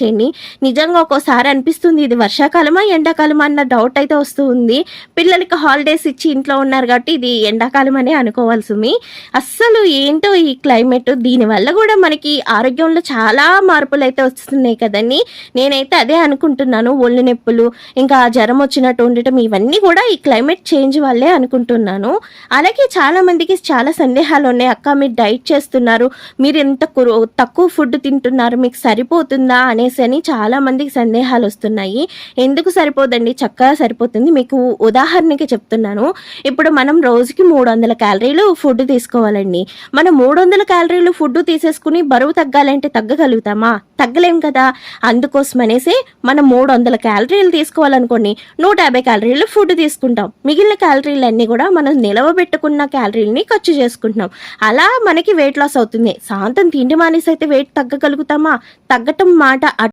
చేయండి. నిజంగా ఒక్కోసారి అనిపిస్తుంది ఇది వర్షాకాలమా ఎండాకాలమా అన్న డౌట్ అయితే వస్తూ ఉంది పిల్లలకి హాలిడేస్ ఇచ్చి ఇంట్లో ఉన్నారు కాబట్టి ఇది ఎండాకాలం అనే అనుకోవాల్సింది అస్సలు ఏంటో ఈ క్లైమేట్ దీనివల్ల కూడా మనకి ఆరోగ్యంలో చాలా మార్పులు అయితే వస్తున్నాయి కదండి. నేనైతే అదే అనుకుంటున్నాను ఒళ్ళు నొప్పులు ఇంకా జ్వరం వచ్చినట్టు ఉండటం ఇవన్నీ కూడా ఈ క్లైమేట్ చేంజ్ వల్లే అనుకుంటున్నాను. అలాగే చాలా మందికి చాలా సందేహాలు ఉన్నాయి. అక్క మీరు డైట్ చేస్తున్నారు మీరు ఎంత తక్కువ ఫుడ్ తింటున్నారు మీకు సరిపోతుందా అనేసి అని చాలా మందికి సందేహాలు వస్తున్నాయి. ఎందుకు సరిపోదండి? చక్కగా సరిపోతుంది. మీకు ఉదాహరణకి చెప్తున్నాను. ఇప్పుడు మనం రోజుకి మూడు వందల క్యాలరీలు ఫుడ్ తీసుకోవాలండి. మనం మూడు వందల క్యాలరీలు ఫుడ్ తీసేసుకుని బరువు తగ్గాలంటే తగ్గగలుగుతామా? తగ్గలేం కదా. అందుకోసం అనేసి మనం మూడు వందల క్యాలరీలు తీసుకోవాలనుకోండి నూట యాభై క్యాలరీలు ఫుడ్ తీసుకుంటాం. మిగిలిన క్యాలరీలు అన్నీ కూడా మనం నిలవబెట్టుకున్న క్యాలరీలని ఖర్చు చేసుకుంటున్నాం. అలా మనకి వెయిట్ లాస్ అవుతుంది. సాంతం తిండి మానేసి అయితే వెయిట్ తగ్గగలుగుతామా? తగ్గటం మాట